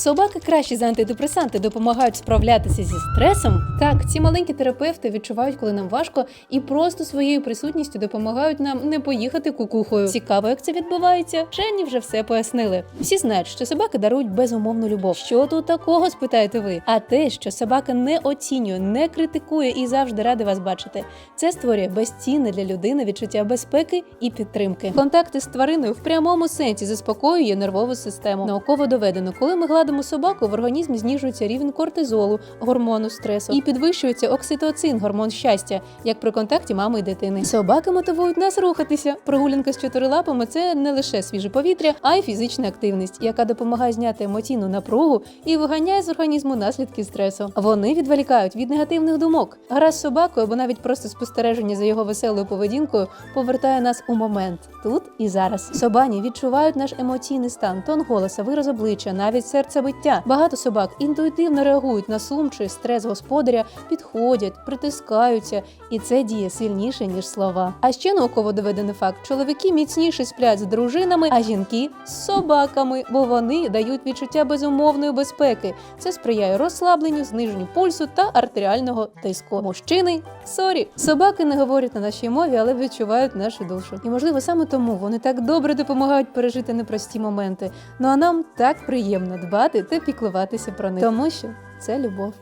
Собаки кращі за антидепресанти допомагають справлятися зі стресом. Так, ці маленькі терапевти відчувають, коли нам важко, і просто своєю присутністю допомагають нам не поїхати кукухою. Цікаво, як це відбувається. Жені вже все пояснили. Всі знають, що собаки дарують безумовну любов. Що тут такого, спитаєте ви? А те, що собака не оцінює, не критикує і завжди рада вас бачити. Це створює безцінне для людини відчуття безпеки і підтримки. Контакти з твариною в прямому сенсі заспокоює нервову систему. Науково доведено, коли ми гладимо собаку, в організмі знижується рівень кортизолу, гормону стресу, і підвищується окситоцин, гормон щастя, як при контакті мами і дитини. Собаки мотивують нас рухатися. Прогулянка з чотирилапами це не лише свіже повітря, а й фізична активність, яка допомагає зняти емоційну напругу і виганяє з організму наслідки стресу. Вони відволікають від негативних думок. Гра з собакою або навіть просто спостереження за його веселою поведінкою повертає нас у момент тут і зараз. Собані відчувають наш емоційний стан, тон голоса, вираз обличчя, навіть серцебиття. Багато собак інтуїтивно реагують на сум чи стрес господаря, підходять, притискаються, і це діє сильніше ніж слова. А ще науково доведений факт: чоловіки міцніше сплять з дружинами, а жінки з собаками, бо вони дають відчуття безумовної безпеки. Це сприяє розслабленню, зниженню пульсу та артеріального тиску. Мужчини сорі, собаки не говорять на нашій мові, але відчувають нашу душу. І можливо саме тому вони так добре допомагають пережити непрості моменти. Ну а нам так приємно дбати та піклуватися про них, тому що це любов.